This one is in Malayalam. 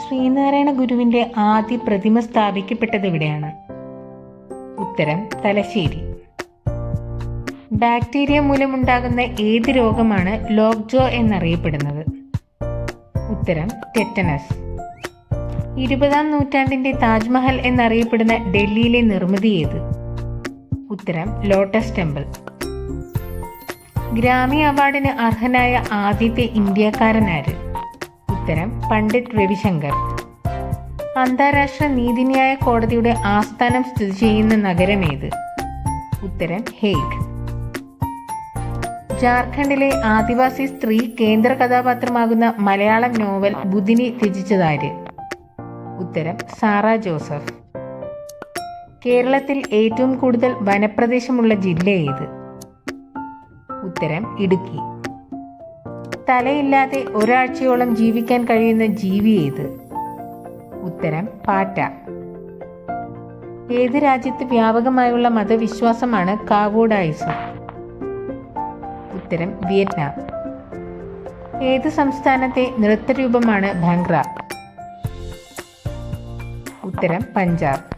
ശ്രീനാരായണ ഗുരുവിന്റെ ആദ്യ പ്രതിമ സ്ഥാപിക്കപ്പെട്ടത് എവിടെയാണ് ഉത്തരം തലശ്ശേരി. ബാക്ടീരിയ മൂലമുണ്ടാകുന്ന ഏത് രോഗമാണ് ലോക്ജോ എന്നറിയപ്പെടുന്നത്? ഉത്തരം ടെറ്റനസ് ഇരുപതാം നൂറ്റാണ്ടിന്റെ താജ്മഹൽ എന്നറിയപ്പെടുന്ന ഡൽഹിയിലെ നിർമ്മിതി ഏത്? ഉത്തരം ലോട്ടസ് ടെമ്പിൾ. ഗ്രാമി അവാർഡിന് അർഹനായ ആദ്യത്തെ ഇന്ത്യക്കാരനാര് ഉത്തരം പണ്ഡിറ്റ് രവിശങ്കർ. അന്താരാഷ്ട്ര നീതിന്യായ കോടതിയുടെ ആസ്ഥാനം സ്ഥിതി ചെയ്യുന്ന നഗരം നഗരമേത് ഉത്തരം ഹേഗ്. ജാർഖണ്ഡിലെ ആദിവാസി സ്ത്രീ കേന്ദ്ര കഥാപാത്രമാകുന്ന മലയാളം നോവൽ ബുധിനി രചിച്ചതാര്? ഉത്തരം സാറ ജോസഫ്. കേരളത്തിൽ ഏറ്റവും കൂടുതൽ വനപ്രദേശമുള്ള ജില്ല ഏത്? ഉത്തരം ഇടുക്കി. തലയില്ലാതെ ഒരാഴ്ചയോളം ജീവിക്കാൻ കഴിയുന്ന ജീവി ഏത്? ഉത്തരം പാറ്റ. ഏത് രാജ്യത്ത് വ്യാപകമായുള്ള മതവിശ്വാസമാണ് കാവോഡായിസം? ഉത്തരം വിയറ്റ്നാം. ഏത് സംസ്ഥാനത്തെ നൃത്തരൂപമാണ് ഭംഗ്ര? ഉത്തരം പഞ്ചാബ്.